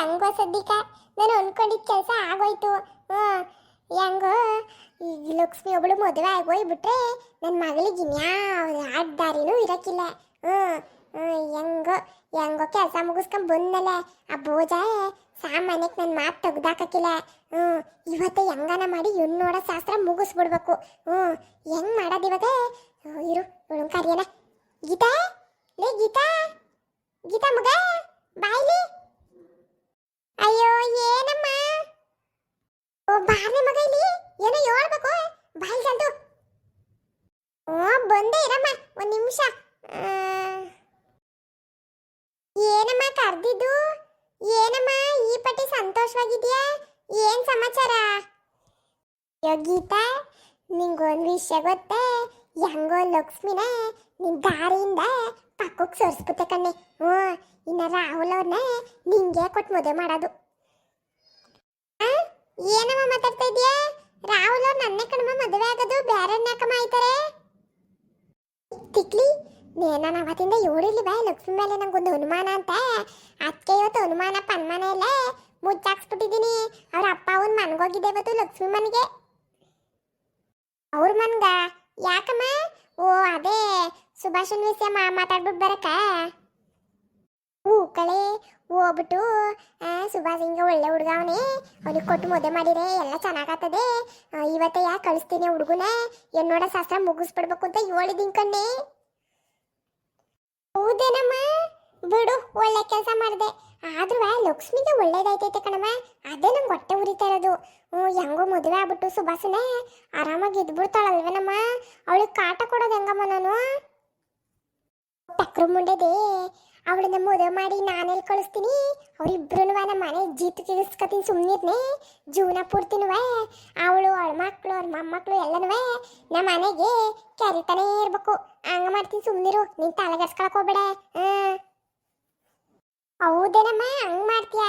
ಹೆಂಗೋ ಸದ್ಯಕ್ಕೆ? ನಾನು ಅನ್ಕೊಂಡಿದ್ದ ಕೆಲಸ ಆಗೋಯ್ತು. ಹೆಂಗೋ? ಈ ಲಕ್ಷ್ಮಿ ಒಬ್ಬಳು ಮದುವೆ ಆಗೋಯ್ಬಿಟ್ರೆ ನನ್ನ ಮಗಳಿಗೆ ಇನ್ಯಾವ ಆಡ್ ದಾರಿನೂ ಇರಕ್ಕಿಲ್ಲ. ಹ್ಞೂ ಹೆಂಗೋ? ಹೆಂಗೋ ಕೆಲಸ ಮುಗಿಸ್ಕೊಂಡು ಬಂದಲ್ಲ ಆ ಬೋಜ ಸಾಮಾನ್ಯಕ್ಕೆ ನನ್ನ ಮಾತು ತೆಗ್ದಾಕಿಲ್ಲ ಹ್ಞೂ ಇವತ್ತು ಹೆಂಗನ ಮಾಡಿ ಇವ್ನು ನೋಡೋ ಶಾಸ್ತ್ರ ಮುಗಿಸ್ಬಿಡ್ಬೇಕು. ಹ್ಞೂ ಹೆಂಗ್ ಮಾಡೋದು ಇವಾಗ? ಇರು ಇವಳು ಕರಿಯನ ಗೀತಾ? ಲೇ ಗೀತಾ? ಗೀತಾ ಮಗ? ಬಾಯ್ಲಿ? ಅಯ್ಯೋ, ಏನಮ್ಮ? ಓ ಬಾರ್ನೆ ಮಗ ಇಲ್ಲಿ. ಏನೋ ಹೇಳ್ಬೇಕು. ಬಾಯ್ ಜಲ್ದು ಓ, ಬಂದೆ ಇರಮ್ಮ. ಒಂದ್ ನಿಮಿಷ. ಏನಮ್ಮ ಕರ್ದಿದ್ದು? ಏನಮ್ಮ, ಈ ಪಟ್ಟಿ ಸಂತೋಷವಾಗಿದೆಯಾ? ಏನ್ ಸಮಾಚಾರ? ಯೋಗೀತಾ ಗೀತಾ, ನಿಂಗೊಂದು ವಿಷಯ ಗೊತ್ತೇ? ಹೆಂಗೋ ಲಕ್ಷ್ಮಿನ ನಿನ್ ದಾರಿಯಿಂದ ಪಕ್ಕಕ್ಕೆ ಸೋರಿಸ್ಬಿಟ್ಟೆ ಕಣ್ಣೆ. ಹ್ಞೂ, ಇನ್ನು ರಾಹುಲ್ ಅವ್ರನ್ನ ನಿಂಗೆ ಕೊಟ್ಟು ಮದುವೆ ಮಾಡೋದು? ಏನಮ್ಮ ಮಾತಾಡ್ತಾ ಇದೀಯಾ ರಾಹುಲ್ ಅವ್ರು ನನ್ನೇ ಕಣಮ್ಮ ಮದುವೆ ಆಗೋದು ಬೇರೆ ಯಾಕಮ್ಮ ಆಯ್ತಾರೆ? ತಿಕ್ಲಿ ನಾನು ಅವತ್ತಿಂದ ಬಾ, ಲಕ್ಷ್ಮಿ ಮೇಲೆ ನಂಗೊಂದು ಅನುಮಾನ ಅಂತ. ಅದಕ್ಕೆ ಇವತ್ತು ಅನುಮಾನ, ಪನ್ಮಾನ ಇಲ್ಲ ಮುಚ್ಚಾಕ್ಸ್ಬಿಟ್ಟಿದ್ದೀನಿ. ಅವ್ರ ಅಪ್ಪ ಅವನ್ ಮನ್ಗೋಗಿದ್ದೆ ಇವತ್ತು ಲಕ್ಷ್ಮಿ ಮನೆಗೆ. ಅವ್ರ ಮನ್ಗ? ಯಾಕಮ್ಮ? ಓ, ಅದೇ ಸುಭಾಷನ್ ವಿಷಯ ಮಾತಾಡ್ಬಿಟ್ಟು ಬರಕ. ಹೂ, ಕಳೆ ಹೋಗ್ಬಿಟ್ಟು ಸುಭಾಷ್ ಹಿಂಗ ಒಳ್ಳೆ ಹುಡುಗ ಅವನೇ. ಅವ್ನಿಗೆ ಕೊಟ್ಟು ಮದುವೆ ಮಾಡಿದ್ರೆ ಎಲ್ಲ ಚೆನ್ನಾಗತ್ತದೆ ಇವತ್ತ ಯಾಕೆ ಕಳಿಸ್ತೀನಿ ಹುಡುಗನ? ಎನ್ನೋಡ ಶಾಸ್ತ್ರ ಮುಗಿಸ್ಬಿಡ್ಬೇಕು ಅಂತ ಹೇಳಿದ್ದೀನಿ ಕಣ್ಣೆ. ಹೌದೇನಮ್ಮ? ಬಿಡು, ಒಳ್ಳೆ ಕೆಲಸ ಮಾಡಿದೆ. ಆದ್ರೂ ಲಕ್ಷ್ಮಿಗೆ ಒಳ್ಳೇದಾಯ್ತೈತೆ ಕಣಮ್ಮ. ಅದೇ ನಂಗೆ ಹೊಟ್ಟೆ ಉರಿತಾ ಇರೋದು. ಹ್ಞೂ ಹೆಂಗೋ ಮದುವೆ ಆಗ್ಬಿಟ್ಟು ಸುಭಾಸನೆ ಆರಾಮಾಗಿ ಇದ್ಬಿಡ್ತಾಳಲ್ವೇನಮ್ಮ? ಅವಳಿಗೆ ಕಾಟ ಕೊಡೋದು ಹೆಂಗಮ್ಮ ನಾನು? ಟಕ್ರು ಮುಂಡೆದೇ ಅವಳನ್ನ ಮದುವೆ ಮಾಡಿ ನಾನೆಲ್ಲಿ ಕಳಿಸ್ತೀನಿ. ಅವರಿಬ್ರು ನಮ್ಮ ಮನೆ ಜೀತು ಕಿಗಿಸ್ಕೊತೀನಿ ಸುಮ್ಮನಿರ್ನೆ ಜೀವನ ಪೂರ್ತಿನುವೆ. ಅವಳು ಅವಳ ಮಕ್ಕಳು ಅವ್ರ ಮೊಮ್ಮಕ್ಕಳು ಎಲ್ಲನೂ ನಮ್ಮ ಮನೆಗೆ ಕರಿತಾನೆ ಇರ್ಬೇಕು. ಹಂಗ ಮಾಡ್ತೀನಿ ಸುಮ್ಮನಿರು ನೀನು ತಲೆಗೆಡ್ಸ್ಕೊಳಕ್ ಹೋಗ್ಬೇಡ. ಹ್ಮ್. ಹೌದೇನಮ್ಮ ಹಂಗ್ ಮಾಡ್ತೀಯ?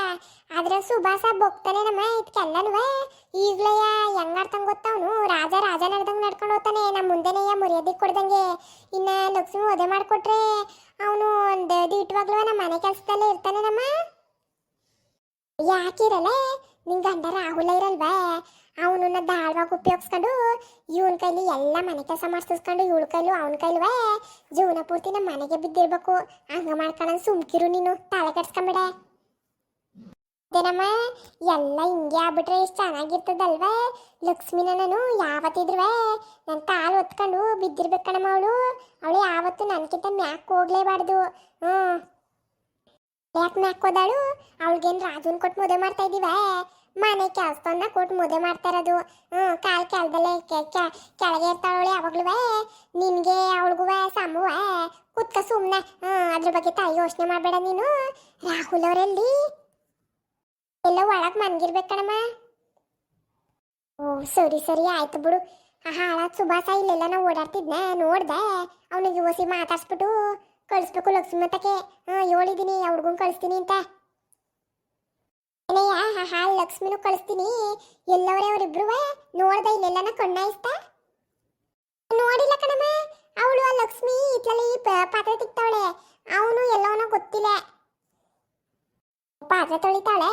ಆದ್ರೆ ಸುಭಾಸ ಬೊಗ್ತಾನೇನಮ್ಮ ಈಗ್ಲಯ್ಯ ಹೆಂಗ್ ಆಡ್ತಂಗ್ ಗೊತ್ತವನು? ರಾಜ ರಾಜ ನಡ್ದಂಗ್ ನಡ್ಕೊಂಡು ಹೋಗ್ತಾನೆ ನಮ್ಮ ಮುಂದೆನೆಯ ಮರ್ಯಾದೆ ಕೊಡ್ದಂಗೆ. ಇನ್ನ ಲಕ್ಷ್ಮಿ ಒದೆ ಮಾಡ್ಕೊಟ್ರೆ, ಅವನು ಒಂದು ದಿಟ್ಟವಾಗ್ಲೂ ನಮ್ಮ ಮನೆ ಕೆಲಸದಲ್ಲೇ ಇರ್ತಾನೇನಮ್ಮ ಯಾಕಿರಲ್ಲ ನಿನ್ ಗಂಡ ರಾಹುಲ ಇರಲ್ವಾ? ಅವನನ್ನ ದಾಳವಾಗಿ ಉಪಯೋಗಿಸ್ಕೊಂಡು ಇವನ ಕೈಲಿ ಎಲ್ಲ ಮನೆ ಕೆಲಸ ಮಾಡಿಸ್ಕೊಂಡು ಇವಳ ಕೈಲು ಅವನ ಕೈಲುವೆ ಜೀವನ ಪೂರ್ತಿ ನಮ್ಮ ಮನೆಗೆ ಬಿದ್ದಿರ್ಬೇಕು. ಹಂಗ ಮಾಡ್ಕೊಳ್ಳೋದು ಸುಮ್ಕಿರು ನೀನು ತಲೆ ಕೆಡ್ಸ್ಕೊಂಬಿಡ. ಏನಮ್ಮ ಎಲ್ಲ ಹಿಂಗೆ ಆಗ್ಬಿಟ್ರೆ ಎಷ್ಟು ಚೆನ್ನಾಗಿರ್ತದಲ್ವೇ? ಲಕ್ಷ್ಮಿನ ನಾನು ಯಾವತ್ತಿದ್ರುವೆ? ನನ್ನ ಕಾಲು ಹೊತ್ಕೊಂಡು ಬಿದ್ದಿರ್ಬೇಕಣ್ಣಮ್ಮ ಅವಳು. ಅವಳು ಯಾವತ್ತು ನನಗಿಂತ ಮ್ಯಾಕ್ ಹೋಗ್ಲೇಬಾರ್ದು. ಹ್ಞೂ ಯಾಕೆ ಮ್ಯಾಕ್ ಹೋದಾಳು? ಅವಳಿಗೇನು ರಾಜುನ್ ಕೊಟ್ಟು ಮದುವೆ ಮಾಡ್ತಾ ಇದೀವ? ಮನೆ ಕೆಲಸದನ್ನ ಕೊಟ್ಟು ಮುದ್ದೆ ಮಾಡ್ತಾರದು. ಹ್ಞೂ ಕಾಲು ಕೆಳದಲ್ಲೇ ಕೆಳಗೆ ಇರ್ತಾವಳು ಯಾವಾಗ್ಲೂ ನಿನಗೆ ಅವಳಿಗೂ ಸಮುವ, ಕುತ್ಕ ಸುಮ್ಮನೆ ಹ್ಞೂ ಅದ್ರ ಬಗ್ಗೆ ತಾಯಿ ಯೋಚನೆ ಮಾಡಬೇಡ ನೀನು. ರಾಹುಲ್ ಅವರಲ್ಲಿ? ಎಲ್ಲ ಒಳಗೆ ಮನ್ಗಿರ್ಬೇಕು ಕಣಮ್ಮ. ಓ, ಸರಿ ಸರಿ, ಆಯ್ತು ಬಿಡು. ಆ ಹಾಳಾದ ಸುಭಾಸ ಇಲ್ಲೆಲ್ಲ ನಾವು ಓಡಾಡ್ತಿದ್ನ, ನೋಡ್ದೆ. ಅವನಿಗೆ ಓಸಿ ಮಾತಾಡ್ಸ್ಬಿಟ್ಟು ಕಳಿಸ್ಬೇಕು ಲಕ್ಷ್ಮಿ ಮತಕ್ಕೆ ಹಾಂ ಹೇಳಿದ್ದೀನಿ ಅವ್ರಿಗೂ ಕಳಿಸ್ತೀನಿ ಅಂತ. ಏನಯ್ಯ ಹಾಳು ಲಕ್ಷ್ಮಿನೂ ಕಳಿಸ್ತೀನಿ. ಎಲ್ಲವರೇ ಅವರಿಬ್ರು ನೋಡ್ದೆ ಇಲ್ಲೆಲ್ಲನ ಕಣ್ಣಾಯಿಸ್ತಾ? ನೋಡಿಲ್ಲ ಕಣಮ್ಮ. ಅವಳು ಆ ಲಕ್ಷ್ಮಿ ಇತ್ಲಲ್ಲಿ ಪಾತ್ರೆ ತಿಕ್ತಾವಳೆ ಅವನು ಎಲ್ಲವನ ಗೊತ್ತಿಲ್ಲ. ಪಾತ್ರೆ ತೊಳಿತಾಳೆ.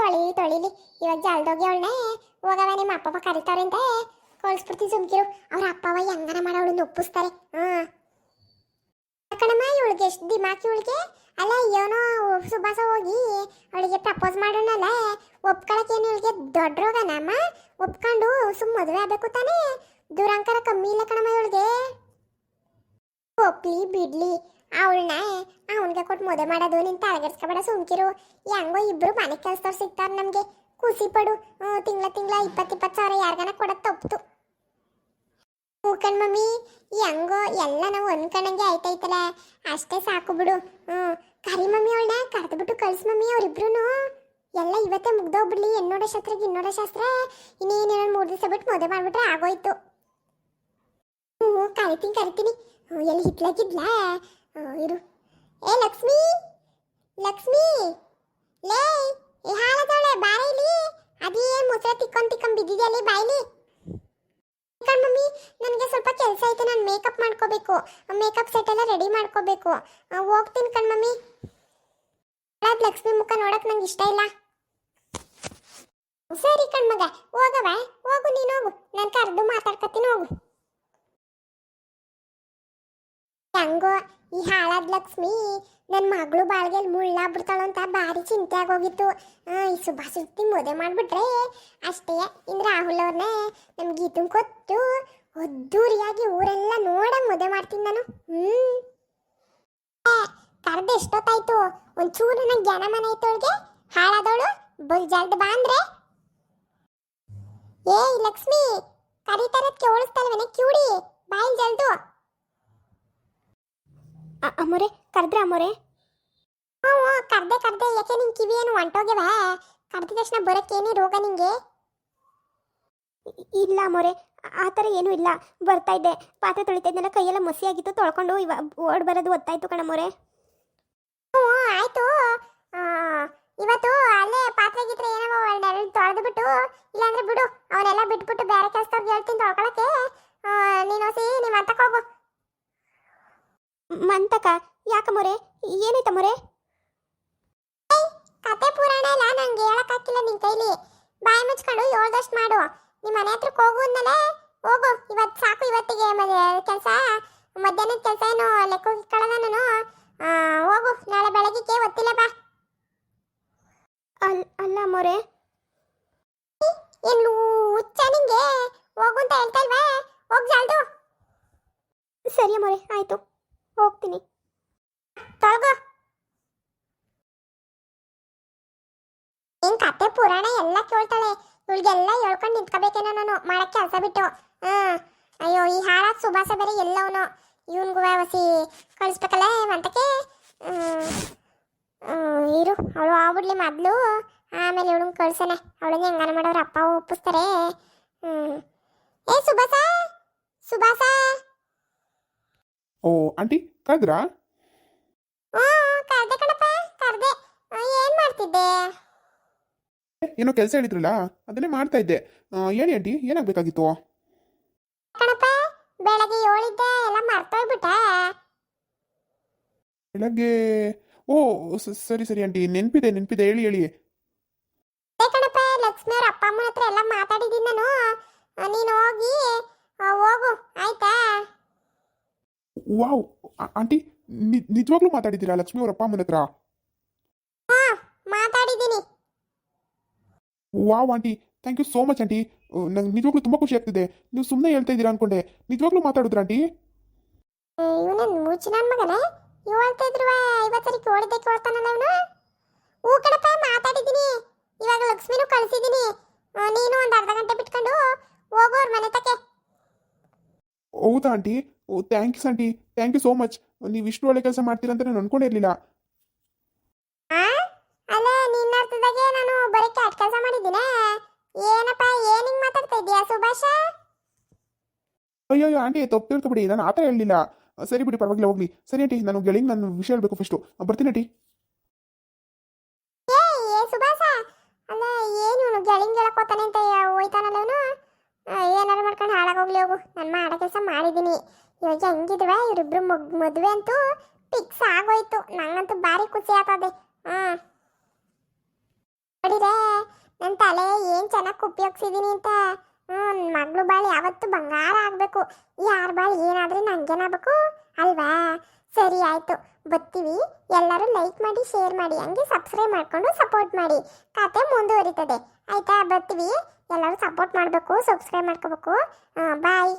ತೊಳಿ, ತೊಳಿಲಿ. ಇವಾಗ ಜಲ್ದೋಗಿ ಅವಳನ್ನ ಹೋಗವ ನಿಮ್ಮ ಅಪ್ಪ ಕರೀತಾರೆ ಅಂತ ಕಳಿಸ್ಬಿಡ್ತೀನಿ ಸುಮ್ಕಿರು. ಅವ್ರ ಅಪ್ಪವ ಹೆಂಗನ ಮಾಡಿ ಅವಳನ್ನ ಒಪ್ಪಿಸ್ತಾರೆ ಹ್ಮ್ ಕಣಮ್ಮ, ಇವಳಿಗೆ ಎಷ್ಟು ದಿಮಾಕಿ ಇವಳಿಗೆ? ಅಲ್ಲ ಏನೋ ಸುಭಾಸ ಹೋಗಿ ಅವಳಿಗೆ ಪ್ರಪೋಸ್ ಮಾಡೋಣಲ್ಲ ಒಪ್ಕೊಳಕ್ಕೆ ಏನು ಇವಳಿಗೆ ದೊಡ್ಡ ರೋಗನಮ್ಮ ಒಪ್ಕೊಂಡು ಸುಮ್ ಮದುವೆ ಆಗ್ಬೇಕು ತಾನೇ. ದುರಂಕಾರ ಕಮ್ಮಿ ಇಲ್ಲ ಕಣಮ್ಮ ಇವಳಿಗೆ. ಒಪ್ಲಿ ಬಿಡ್ಲಿ. ಅವಳನ್ನ ಅವನಿಗೆ ಕೊಟ್ಟು ಮದುವೆ ಮಾಡೋದು ನಿನ್ನ ತಲೆಗೆಡ್ಸ್ಕೊಬೇಡ ಸುಮ್ಕಿರು. ಹೆಂಗೋ ಇಬ್ರು ಮನೆ ಕೆಲಸದವ್ರು ಸಿಗ್ತಾರೆ ನಮಗೆ. ಖುಷಿ ಪಡು. ತಿಂಗಳ ತಿಂಗಳ ಇಪ್ಪತ್ತಿಪ್ಪತ್ತು ಇಪ್ಪತ್ತು ಸಾವಿರ ಯಾರಿಗಾನ ಕೊಡೋದು ಹೂಕಣ್ ಮಮ್ಮಿ ಹೆಂಗೋ ಎಲ್ಲ ನಾವು ಅನ್ಕೊಂಡಂಗೆ ಆಯ್ತೈತಲ್ಲ ಅಷ್ಟೇ ಸಾಕು ಬಿಡು. ಹ್ಞೂ ಕರಿ ಮಮ್ಮಿ ಅವಳನ್ನ ಕರೆದ್ಬಿಟ್ಟು ಕಳ್ಸಿ ಮಮ್ಮಿ ಅವ್ರಿಬ್ರು ಎಲ್ಲ ಇವತ್ತೇ ಮುಗ್ದೋಗ್ಬಿಡ್ಲಿ. ಎನ್ನೋಡ ಶಾಸ್ತ್ರಕ್ಕೆ ಇನ್ನೋಡ ಶಾಸ್ತ್ರ. ಇನ್ನೇನೇನೋ ಮೂರು ದಿವಸ ಬಿಟ್ಟು ಮದುವೆ ಮಾಡ್ಬಿಟ್ರೆ ಆಗೋಯ್ತು. ಹ್ಞೂ ಕರಿತೀನಿ ಕರಿತೀನಿ. ಎಲ್ಲಿ ಹಿತ್ಲಾಗಿದ್ಲಾ? ಇರು. ಏ, ಲಕ್ಷ್ಮಿ! ಲಕ್ಷ್ಮಿ! ಲೇ, ಏ, ಹಾಳದವಳೆ ಇಲ್ಲಿ. ಅದೇ ಮುಸ್ರೆ ತಿಕ್ಕೊಂಡ್ ತಿಕ್ಕೊಂಡ್ ಬಿದ್ದಿದೆಯಲ್ಲಿ ಬಾಯಿಲಿ? ಮಮ್ಮಿ. ಕೆಲಸ ಐತೆ, ನಾನು ಮೇಕಪ್ ಮಾಡ್ಕೋಬೇಕು. ಮೇಕಪ್ ಸೆಟ್ ಎಲ್ಲ ರೆಡಿ ಮಾಡ್ಕೋಬೇಕು. ಹೋಗ್ತೀನಿ ಕಣ್ ಮಮ್ಮಿ. ಲಕ್ಷ್ಮಿ ಮುಖ ನೋಡಕ್ ನಂಗೆ ಇಷ್ಟ ಇಲ್ಲ. ಸರಿ ಕಣ್ಮಗ ಹೋಗವ ಹೋಗು ನೀನು ಹೋಗು. ನಾನು ಕರೆದು ಮಾತಾಡ್ಕತ್ತೀನಿ ಹೋಗು. ಹೆಂಗೋ, ಈ ಹಾಳಾದ ಲಕ್ಷ್ಮಿ ನನ್ನ ಮಗಳು ಬಾಳ್ಗೆಲ್ ಮುಳ್ಳ ಬಿಡ್ತಾಳು ಅಂತ ಭಾರಿ ಚಿಂತೆ ಆಗೋಗಿತ್ತು ಈ ಸುಭಾಷಿತಿ ಮದುವೆ ಮಾಡ್ಬಿಟ್ರೆ ಅಷ್ಟೇ. ಇನ್ನು ರಾಹುಲ್ ಅವ್ರನ್ನ ನಮ್ಗೆ ಗೀತನ್ ಕೊಟ್ಟು ಒದ್ದೂರಿಯಾಗಿ ಊರೆಲ್ಲ ನೋಡಂಗ್ ಮದುವೆ ಮಾಡ್ತೀನಿ ನಾನು. ಹ್ಮ್. ಕರ್ದು ಎಷ್ಟೊತ್ತಾಯ್ತು? ಒಂಚೂರು ನಂಗೆ ಜನ ಮನೆ ಐತೆ ಅವಳಿಗೆ ಹಾಳಾದವಳು ಬಲ್ ಜಲ್ದ್ ಬಾ ಅಂದ್ರೆ. ಏಯ್ ಲಕ್ಷ್ಮಿ ಕರೀತಾರದ್ ಕೇಳಿಸ್ತಲ್ವೇನೆ ಕ್ಯೂಡಿ ಬಾಯ್ ಜಲ್ದು. ಅಮ್ಮೋರೆ, ಕರ್ದ್ರ ಅಮ್ಮೋರೆ. ಹ್ಞೂ ಕರ್ದೆ ಕರ್ದೆ. ಯಾಕೆ ನಿನ್ ಕಿವಿ ಏನು ಹೊಂಟೋಗ್ಯವ ಕರ್ದ ತಕ್ಷಣ ಏನೇ ರೋಗ ನಿಂಗೆ? ಇಲ್ಲ ಅಮ್ಮೋರೆ. ಆ ಥರ ಏನೂ ಇಲ್ಲ. ಬರ್ತಾ ಇದ್ದೆ. ಪಾತ್ರೆ ತೊಳಿತಾ ಇದ್ದೆಲ್ಲ ಕೈಯೆಲ್ಲ ಮಸಿಯಾಗಿತ್ತು ತೊಳ್ಕೊಂಡು ಇವ ಓಡ್ ಬರೋದು ಒತ್ತಾಯ್ತು ಕಣಮ್ಮೋರೆ ಹ್ಞೂ ಆಯಿತು. ಇವತ್ತು ಅಲ್ಲೇ ಪಾತ್ರೆ ಗೀತ್ರೆ ಏನೋ ತೊಳೆದು ಬಿಟ್ಟು ಇಲ್ಲಾಂದ್ರೆ ಬಿಡು ಅವನ್ನೆಲ್ಲ ಬಿಟ್ಬಿಟ್ಟು ಬೇರೆ ಕೆಲಸದವ್ರಿಗೆ ಹೇಳ್ತೀನಿ ತೊಳ್ಕೊಳಕ್ಕೆ. ನೀನು ಸಿ ನಿಮ್ಮ ಅಂತಕ್ಕೆ ಹೋಗು. ಮಂತಕ ಯಾಕಮ್ಮೋರೆ ಏನಾಯ್ತಮ್ಮೋರೆ ಕತೆ ಪುರಾಣ ಎಲ್ಲ ನಂಗೆ ಹೇಳಕ್ಕಾಗಿಲ್ಲ ನಿನ್ ಕೈಲಿ. ಬಾಯಿ ಮುಚ್ಕೊಂಡು ಏಳ್ದಷ್ಟು ಮಾಡು. ನಿಮ್ಮ ಮನೆ ಹತ್ರಕ್ಕೆ ಹೋಗು ಅಂದಲೇ ಹೋಗು. ಇವತ್ತು ಸಾಕು ಇವತ್ತಿಗೆ ಕೆಲಸ ಮಧ್ಯಾಹ್ನದ ಕೆಲಸ ಏನು ಲೆಕ್ಕ ಇಟ್ಕೊಳ್ಳೋದ ನಾನು. ಹೋಗು. ನಾಳೆ ಬೆಳಗ್ಗೆ ಒತ್ತಿಲ್ಲ ಬಾ. ಅಲ್ ಅಲ್ಲ ಮೊರೆ. ಏನು ಹುಚ್ಚ ನಿಂಗೆ? ಹೋಗು ಅಂತ ಹೇಳ್ತಾ ಇಲ್ವಾ? ಹೋಗ್ ಜಲ್ದು. ಸರಿ ಮೊರೆ ಆಯಿತು. ಹೋಗ್ತೀನಿ. ತೊಳ್ಗು. ನಿನ್ ಕತೆ ಪುರಾಣ ಎಲ್ಲ ಕೇಳ್ತಾಳೆ. ಇವಳಿಗೆಲ್ಲ ಹೇಳ್ಕೊಂಡು ನಿಂತ್ಕೋಬೇಕೇನೋ ನಾನು. ಮಾಡಕ್ ಕೆಲಸ ಬಿಟ್ಟು. ಹ್ಮ್ ಅಯ್ಯೋ ಈ ಹಾಳಾದ ಸುಭಾಸ ಬೇರೆ ಎಲ್ಲವನು. ಇವನ್ಗೂ ವಸಿ ಕಳಿಸ್ಬೇಕಲ್ಲ ಮಂತಕ್ಕೆ ಇರು. ಅವಳು ಆಗ್ಬಿಡ್ಲಿ ಮೊದ್ಲು. ಆಮೇಲೆ ಇವಳನ್ನ ಕಳ್ಸನೆ ಅವಳನ್ನ ಹೆಂಗಾನ ಮಾಡೋರು ಅಪ್ಪ ಒಪ್ಪಿಸ್ತಾರೆ. ಹ್ಮ್. ಏ ಸುಭಾಸ! ಸುಭಾಸ! ಓ ಆಂಟಿ ಕದ್ರಾ ಓ ಕರ್ದೆ ಕಣಪ್ಪ ಕರ್ದೆ. ಏನ್ ಮಾಡ್ತಿದ್ದೆ? ಏನೋ ಕೆಲಸ ಹೇಳಿದ್ರಲ್ಲ ಅದನ್ನೇ ಮಾಡ್ತಾ ಇದ್ದೆ. ಹೇಳಿ ಆಂಟಿ ಏನಾಗಬೇಕಾಗಿತ್ತು? ಕಣಪ್ಪ ಬೆಳಗ್ಗೆ ಏಳಿದ್ದೆ ಎಲ್ಲ ಮರ್ತೋಗ್ಬಿಟ್ಟೆ. ಬೆಳಗ್ಗೆ ಓ ಸ- ಸರಿ ಸರಿ ಆಂಟಿ ನೆನಪಿದೆ ನೆನಪಿದೆ ಹೇಳಿ ಹೇಳಿ. ಅದೇ ಕಣಪ್ಪ ಲಕ್ಷ್ಮಿ ಅವ್ರ ಅಪ್ಪ ಅಮ್ಮನ ಹತ್ರ ಎಲ್ಲ ಮಾತಾಡಿದ್ದೀನಿ ನಾನು. ಆ, ನೀನು ಹೋಗಿ ಆ, ಹೋಗು ಆಯ್ತಾ? ವಾವ್ ಆ- ಆಂಟಿ ನಿಜವಾಗ್ಲೂ ಮಾತಾಡಿದ್ದೀರಾ ಲಕ್ಷ್ಮಿ ಅವ್ರ ಅಪ್ಪ ಅಮ್ಮನ ಹತ್ರ ಮಾತಾಡಿದ್ದೀನಿ wow aunty thank you so much aunty. ನಂಗೆ ನಿಜವಾಗ್ಲೂ ತುಂಬ ಖುಷಿ ಆಗ್ತಿದೆ. ನೀವು ಸುಮ್ಮನೆ ಹೇಳ್ತಾ ಇದ್ದೀರಾ ಅನ್ಕೊಂಡೆ. ನಿಜವಾಗ್ಲೂ ಮಾತಾಡಿದ್ರ ಆಂಟಿ? ಇವನೇನು ಮುಚ್ಚಿ ನನ್ನ ಮಗನೇ ಇವ್ ಹೇಳ್ತಾ ಇದ್ರು ಐವತ್ತರಿಗೆ ಕೇಳಿದ್ದೆ ಕೇಳ್ತಾನಲ್ಲ ಇವನು? ಹೂ ಕಣಪ್ಪ ಮಾತಾಡಿದ್ದೀನಿ. ಇವಾಗ ಲಕ್ಷ್ಮಿನೂ ಕಳಿಸಿದ್ದೀನಿ. ನೀನು ಒಂದು ಅರ್ಧ ಗಂಟೆ ಬಿಟ್ಕೊಂಡು ಹೋಗೋರ್ ಮನೆ ತಕ್ಕೆ. ಹೌದಾ aunty? Oh you aunty. Thank you so much ನೀವು ಇಷ್ಟು ಒಳ್ಳೆ ಕೆಲಸ ಮಾಡ್ತೀರಾ ಅಂತ ನಾನು ಅನ್ಕೊಂಡಿರ್ಲಿಲ್ಲ ಆ? ಅಲ್ಲ ನಿನ್ನ ಅರ್ಥದಾಗೆ ನಾನು ಬರೀ ಕೆಟ್ಟ ಕೆಲಸ ಮಾಡಿದ್ದೀನ ಏನಪ್ಪ ಏನಿಂಗ್ ಹಿಂಗ್ ಮಾತಾಡ್ತಾ ಇದೀಯಾ ಸುಭಾಷ? ಅಯ್ಯೋ ಅಯ್ಯೋ ಆಂಟಿ ತಪ್ಪು ತಿಳ್ಕೊಬಿಡಿ. ನಾನು ಆ ಥರ ಹೇಳಲಿಲ್ಲ. ಸರಿ ಬಿಡಿ ಪರವಾಗಿಲ್ಲ ಹೋಗ್ಲಿ. ಸರಿ ಆಂಟಿ ನಾನು ಗೆಳೆಗೆ ನಾನು ವಿಷಯ ಹೇಳಬೇಕು ಫಸ್ಟು ಬರ್ತೀನಿ ಆಂಟಿ. ಏ ಏ ಸುಭಾಷ ಅಲ್ಲ ಏನು ಇವನು ಗೆಳಿಂಗ್ ಅಂತ ಹೋಯ್ತಾನಲ್ಲ ಇವನು ಏನಾರು ಮಾಡ್ಕೊಂಡು ಹಾಳಾಗೋಗ್ಲಿ ಹೋಗು. ನಾನು ಮಾಡೋ ಕೆಲಸ ಮಾಡಿದ್ದೀನಿ ಇವಾಗ ಹೆಂಗಿದ್ವ? ಇವರಿಬ್ರು ಮಗ್ ಮದುವೆ ಅಂತೂ ಫಿಕ್ಸ್ ಆಗೋಯ್ತು. ನಂಗಂತೂ ಬಾರಿ ಖುಷಿ ಆಗ್ತದೆ. ಹಾ ನೋಡಿರೆ ನನ್ನ ತಲೆ ಏನು ಚೆನ್ನಾಗಿ ಉಪಯೋಗಿಸಿದ್ದೀನಿ ಅಂತ? ಮಗಳು ಬಾಳಿ ಯಾವತ್ತು ಬಂಗಾರ ಆಗಬೇಕು. ಯಾರ ಬಾಳಿ ಏನಾದರೂ ನನಗೇನಾಗಬೇಕು ಅಲ್ವಾ? ಸರಿ, ಆಯಿತು. ಬರ್ತೀವಿ. ಎಲ್ಲರೂ ಲೈಕ್ ಮಾಡಿ ಶೇರ್ ಮಾಡಿ. ಹಂಗೆ ಸಬ್ಸ್ಕ್ರೈಬ್ ಮಾಡಿಕೊಂಡು ಸಪೋರ್ಟ್ ಮಾಡಿ. ಕತೆ ಮುಂದುವರಿತದೆ. ಆಯ್ತಾ? ಬರ್ತೀವಿ. ಎಲ್ಲರೂ ಸಪೋರ್ಟ್ ಮಾಡಬೇಕು ಸಬ್ಸ್ಕ್ರೈಬ್ ಮಾಡ್ಕೋಬೇಕು. ಬಾಯ್